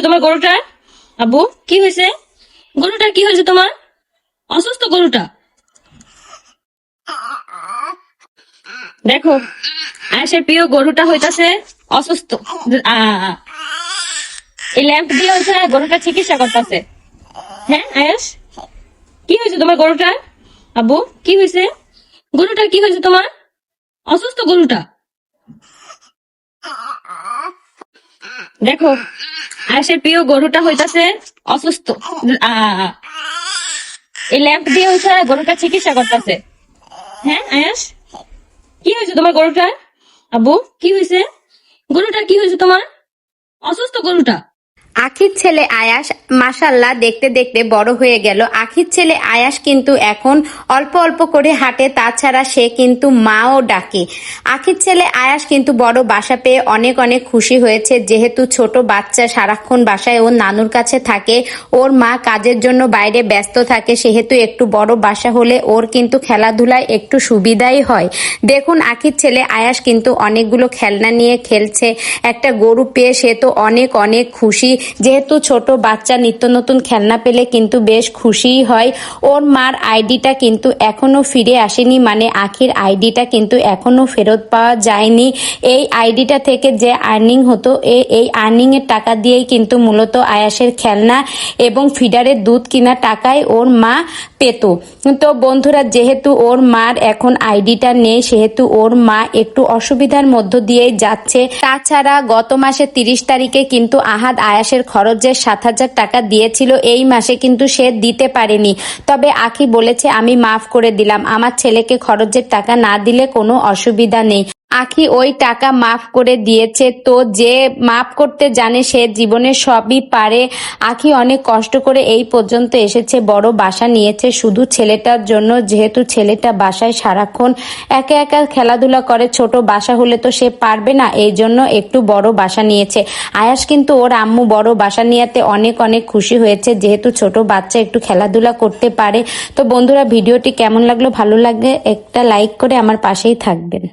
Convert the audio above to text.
হয়েছে তোমার গরুটার? আব্বু, কি হয়েছে? গরুটার কি হয়েছে তোমার? অসুস্থ গরুটা? দেখো, আয়েশের প্রিয় গরুটা হইতাছে অসুস্থ। এই ল্যাম্প দিয়ে হচ্ছে গরুটা চিকিৎসা করতেছে। হ্যাঁ আয়েশ? কি হয়েছে তোমার গরুটার? আব্বু, কি হয়েছে? গরুটার কি হয়েছে তোমার? অসুস্থ গরুটা? দেখো আয়েশের প্রিয় গরুটা হইতাছে অসুস্থ। এই ল্যাম্প দিয়ে হইছে গরুটা চিকিৎসা করতেছে। হ্যাঁ আয়াস? কি হয়েছে তোমার গরুটা আবু কি হয়েছে গরুটা কি হয়েছে তোমার? অসুস্থ গরুটা? আখির ছেলে আয়াস মাসাল্লাহ দেখতে দেখতে বড় হয়ে গেল। আখির ছেলে আয়াস কিন্তু এখন অল্প অল্প করে হাঁটে, তাছাড়া সে কিন্তু মাও ডাকে। আখির ছেলে আয়াস কিন্তু বড় বাসা পেয়ে অনেক অনেক খুশি হয়েছে। যেহেতু ছোট বাচ্চা সারাক্ষণ বাসায় ওর নানুর কাছে থাকে, ওর মা কাজের জন্য বাইরে ব্যস্ত থাকে, সেহেতু একটু বড় বাসা হলে ওর কিন্তু খেলাধুলায় একটু সুবিধাই হয়। দেখুন, আখির ছেলে আয়াস কিন্তু অনেকগুলো খেলনা নিয়ে খেলছে। একটা গরু পেয়ে সে তো অনেক অনেক খুশি। যেহেতু ছোট বাচ্চা নিত্য নতুন খেলনা পেলে কিন্তু বেশ খুশিই হয়। ওর মার আইডিটা কিন্তু এখনও ফিরে আসেনি মানে আখির আইডিটা কিন্তু এখনও ফেরত পাওয়া যায়নি। এই আইডিটা থেকে যে আর্নিং হতো এই আর্নিং এর টাকা দিয়েই কিন্তু মূলত আয়াসের খেলনা এবং ফিডারের দুধ কিনা টাকায় ওর মা পেত। তো বন্ধুরা, যেহেতু ওর মার এখন আইডিটা নেই, সেহেতু ওর মা একটু অসুবিধার মধ্য দিয়ে যাচ্ছে। তাছাড়া গত মাসে তিরিশ তারিখে কিন্তু আহাদ আয়াসের খরচের সাত হাজার টাকা দিয়েছিল এই মাসে কিন্তু সে দিতে পারেনি। তবে আখি বলেছে, আমি মাফ করে দিলাম। আমার ছেলেকে খরচের টাকা না দিলে কোনো অসুবিধা নেই। আখি ওই টাকা মাফ করে দিয়েছে। তো যে মাফ করতে জানে সে জীবনে সবই পারে। আখি অনেক কষ্ট করে এই পর্যন্ত এসেছে। বড় বাসা নিয়েছে শুধু ছেলেটার জন্য। যেহেতু ছেলেটা বাসায় সারাক্ষণ একা একা খেলাধুলা করে, ছোট বাসা হলে তো সে পারবে না। এই জন্য একটু বড় বাসা নিয়েছে। আয়াস কিন্তু ওর আম্মু বড় বাসা নিয়েতে অনেক অনেক খুশি হয়েছে। যেহেতু ছোট বাচ্চা একটু খেলাধুলা করতে পারে। তো বন্ধুরা, ভিডিওটি কেমন লাগল? ভালো লাগলে একটা লাইক করে আমার পাশেই থাকবেন।